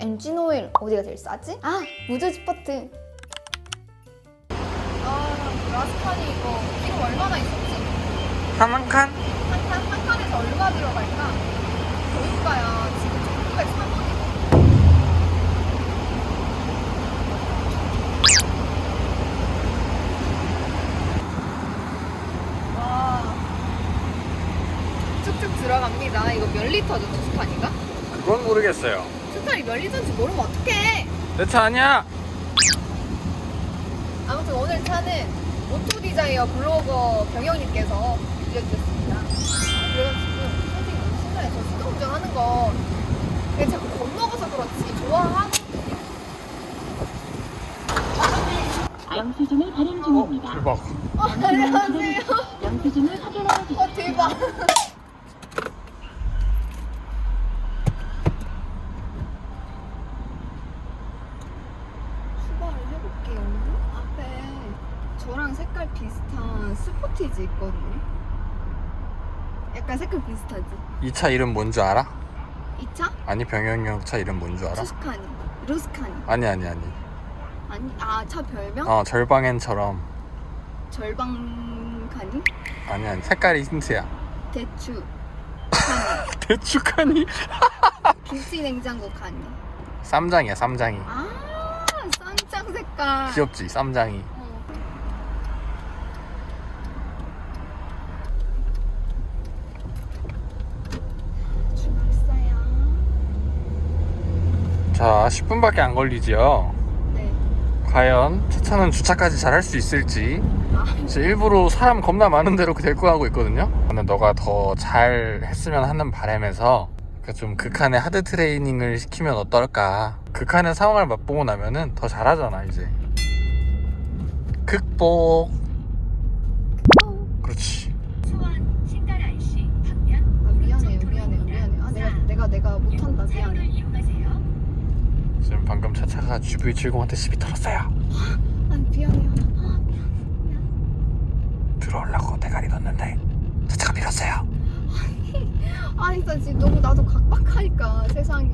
엔진 오일 어디가 제일 싸지? 아 무즈 스퍼트. 아 라스칸이 이거 기름 얼마나 있었지? 한 칸? 한, 칸, 한 칸에서 얼마 들어갈까? 보니까야 지금 1903원이고 와 쭉쭉 들어갑니다 이거 몇 리터죠 투스칸이가? 그건 모르겠어요. 몇 리터인지 모르면 어떡해 내 차 아니야. 아무튼 오늘 차는 오토 디자이어 블로거 병영님께서 빌려주셨습니다. 아, 그래가지고 솔직히 너무 신기해. 저 수동 운전하는 거 그냥 자꾸 겁먹어서 그렇지 좋아하거든요. 영수증을 발행 어 중입니다. 대박. 어, 안녕하세요. 영수증을 확인하여 주십시오. 어, 대박. 출발을 해볼게요. 앞에 저랑 색깔 비슷한 스포티지 있거든요. 약간 색깔 비슷하지? 이 차 이름 뭔 줄 알아? 이 차? 아니 병영형 차 이름 뭔 줄 알아? 투스카니, 루스카니. 아니 아니 아니. 아니, 아, 차 별명? 어 절방엔처럼. 절방카니? 아니 아니 색깔이 힌트야. 대추. 카니. 대추 카니? 김치 냉장고 카니. 쌈장이야 쌈장이. 아, 쌍창 색깔. 귀엽지 쌈장이. 어. 출발했어요. 자 10분밖에 안 걸리지요. 네. 과연 차 차는 주차까지 잘 할 수 있을지. 아, 이제 일부러 사람 겁나 많은 대로 데리고 가고 있거든요. 근데 너가 더 잘 했으면 하는 바람에서 그좀 극한의 하드 트레이닝을 시키면 어떨까. 극한의 상황을 맛보고 나면은 더 잘하잖아 이제. 극복. 그렇지. 수원 신가라이시 방면 아 미안해요, 미안해요, 미안해요. 아 내가 내가 내가 못한다, 미안해. 지금 방금 차차가 GV70한테 시비 털었어요. 아니 미안해요. 아, 미안, 미안. 들어오려고 대가리 넣는데 차차가 밀었어요. 아니 나 지금 너무 나도 각박하니까 세상이.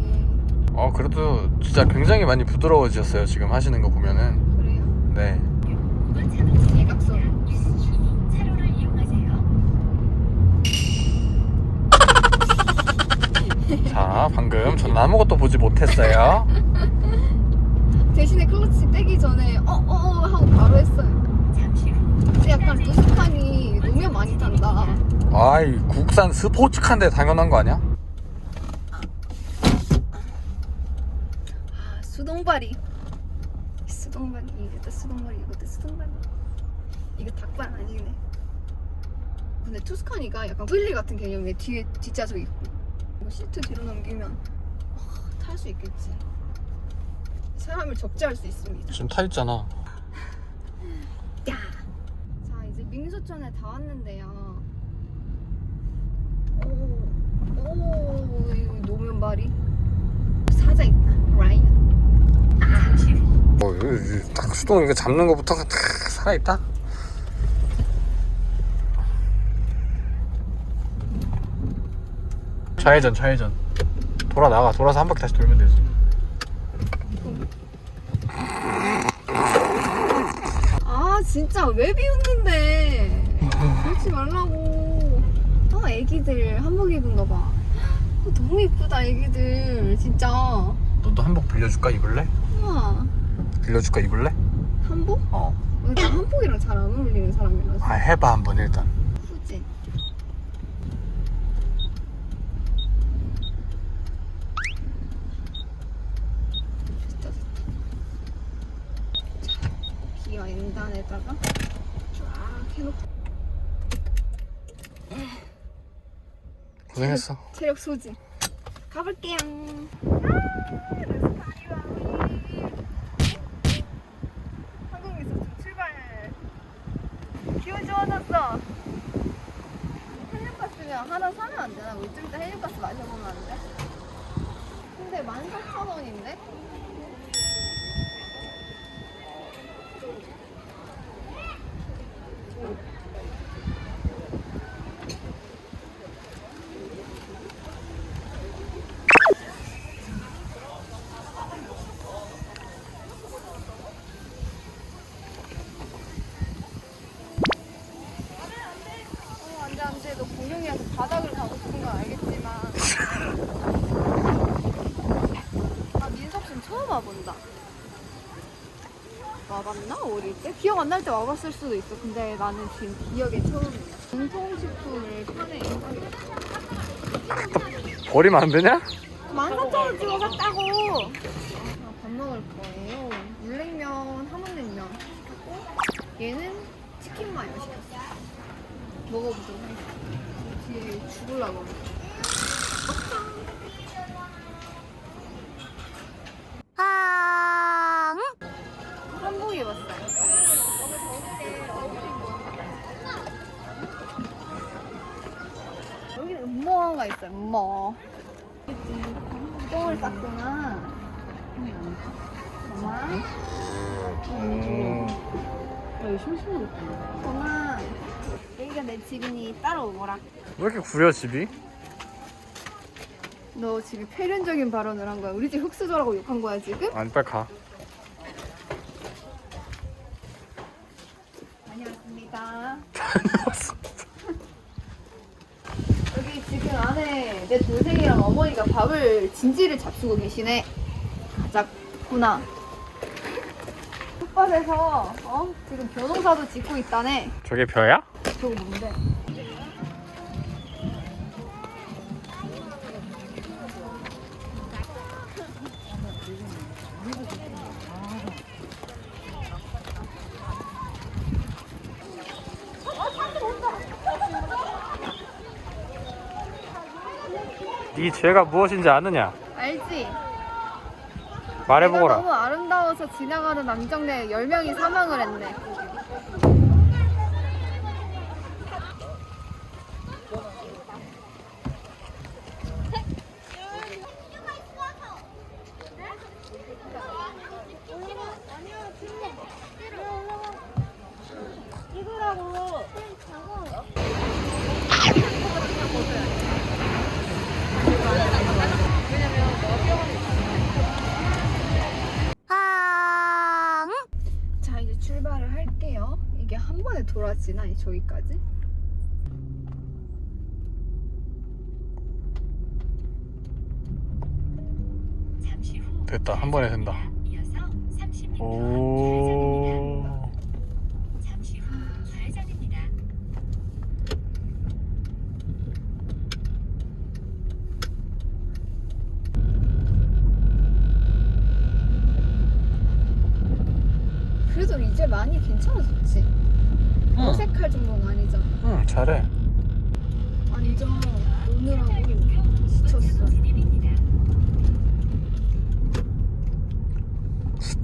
어 그래도 진짜 굉장히 많이 부드러워지셨어요 지금 하시는 거 보면은. 그래요? 네. 5번 차로는 대각선. 자 방금 저는 아무것도 보지 못했어요. 대신에 클러치 떼기 전에 어어어 하고 바로 했어요. 근데 약간 루스칸이 노면 많이 탄다. 아이 국산 스포츠카인데 당연한 거 아니야? 아 수동발이 수동발이 이것도 수동발이 이것도 수동발이 이거 닭발 아니네 근데 투스카니가 약간 휠리 같은 개념에 뒤에 뒷좌석 있고 시트 뒤로 넘기면 탈 수 있겠지. 사람을 적재할 수 있습니다. 지금 타 있잖아. 야! 자 이제 민소천에 다 왔는데요. 오, 오 이거 노면발이? 사자 있다. 라이언. 뭐, 이거, 이거 딱 수동 이거 잡는 거부터가 탁 살아 있다? 좌회전, 좌회전. 돌아 나가. 돌아서 한 바퀴 다시 돌면 되지. 아 진짜 왜 비웃는데 그러지 말라고 아 애기들 한복 입은가 봐 아, 너무 이쁘다 애기들 진짜 너도 한복 빌려줄까? 입을래? 우와 빌려줄까? 입을래? 한복? 어. 나 한복이랑 잘 안 어울리는 사람이라서 아, 해봐, 한번 일단. 후진 됐다 됐다 자, 기어 엔단에다가 쫙 해놓고 고생했어. 체력 소진 가볼게요 아, 한국에서 좀 출발 기분 좋아졌어 헬륨가스면 하나 사면 안 되나? 우리 좀 이따 헬륨가스 마셔보면 안 돼? 근데 14,000원인데? 바닥을 가고 싶은 건 알겠지만. 아 민석 씨는 처음 와본다. 와봤나? 어릴 때? 기억 안 날 때 와봤을 수도 있어. 근데 나는 지금 기억에 처음이야. 전통식품을 판에 버리면 안 되냐? 만사천원 찍어 샀다고. 아, 밥 먹을 거예요. 물냉면, 함흥냉면 시켰고 얘는 치킨 마요 시켰어. 먹어보도록 하겠습니다. 뒤에 죽을라고. 아, 한복 입었어요. 여기는 음모가 있어요, 음모. 똥을 쌌구나. 엄마? 음. 엄마, 여기가 내 집이니 따라오거라. 왜 이렇게 구려 집이? 너 지금 폐륜적인 발언을 한 거야. 우리 집 흑수저라고 욕한 거야, 지금? 아니 빨리 가. 다녀왔습니다. 여기 지금 안에 내 동생이랑 어머니가 밥을 진지를 잡수고 계시네. 가자꾸나. 솥밥에서 어? 지금 벼농사도 짓고 있다네. 저게 벼야? 저거 뭔데? 네 죄가 무엇인지 아느냐? 알지? 말해보거라. 너무 아름다워서 지나가는 남정네 10명이 사망을 했네. 출발을 할게요. 이게 한 번에 돌아지나 이 저기까지? 됐다 한 번에 된다. 이어서 30m 오. 잠시 후 좌회전입니다. 그래도 이제 많이 괜찮아졌지. 어색할 정도는 아니잖아. 응 잘해. 완전 오늘하고 지쳤어.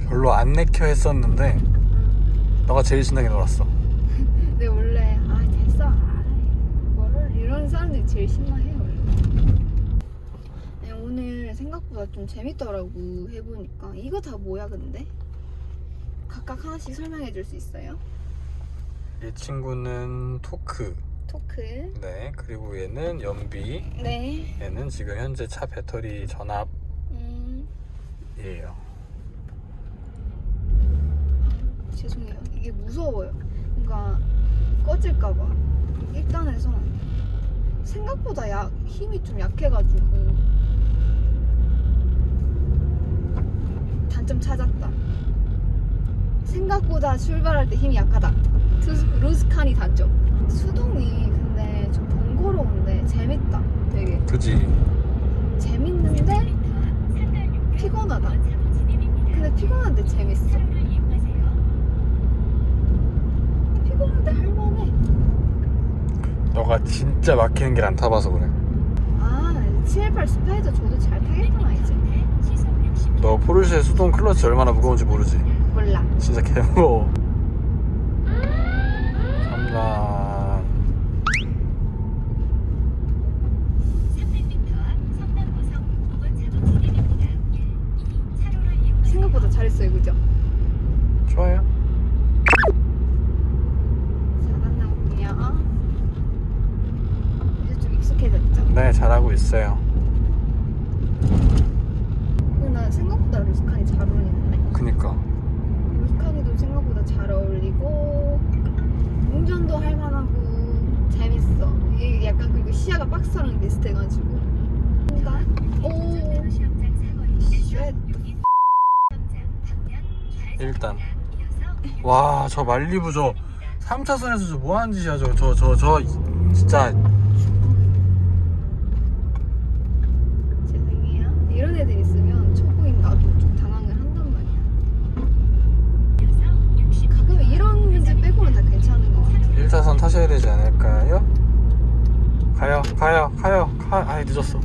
별로 안 내켜 했었는데 너가 제일 신나게 놀았어. 근데 원래 아 됐어 아, 뭐를 이런 사람들이 제일 신나해 원래. 네, 오늘 생각보다 좀 재밌더라고 해보니까 이거 다 뭐야 근데? 각각 하나씩 설명해 줄 수 있어요? 이 친구는 토크. 토크 네 그리고 얘는 연비. 네 얘는 지금 현재 차 배터리 전압이에요. 음, 죄송해요 이게 무서워요 그러니까 꺼질까봐 1단에서 생각보다 약, 힘이 좀 약해가지고 단점 찾았다 생각보다 출발할 때 힘이 약하다 루스칸이 단점 수동이 근데 좀 번거로운데 재밌다 되게 그지. 재밌는데 피곤하다. 근데 피곤한데 재밌어. 피곤한데 할만해 너가 진짜 막히는 길 안 타봐서 그래. 아 718 스파이더 저도 잘 타겠구나 이제 시속 60m. 너 포르쉐 수동 클러치 얼마나 무거운지 모르지? 몰라 진짜 개무거워. 3단. 300m 앞 성남고성 5번 차로 진입입니다. 1, 2 차로를 이용하세요. 생각보다 잘했어요 그죠? 좋아요. 4단 나올게요 이제 좀 익숙해졌죠? 네, 잘하고 있어요. 근데 난 생각보다 루스칸이 잘 어울리는 잘 어울리고 운전도 할 만하고 재밌어. 이게 약간 그리고 시야가 박스랑 비슷해가지고. 나 오. 일단 와 저 말리부 저 3차선에서 저 뭐하는 짓이야 저저저저 저, 저, 저, 진짜 타셔야 되지 않을까요? 가요, 가요, 가요. 가. 아, 늦었어.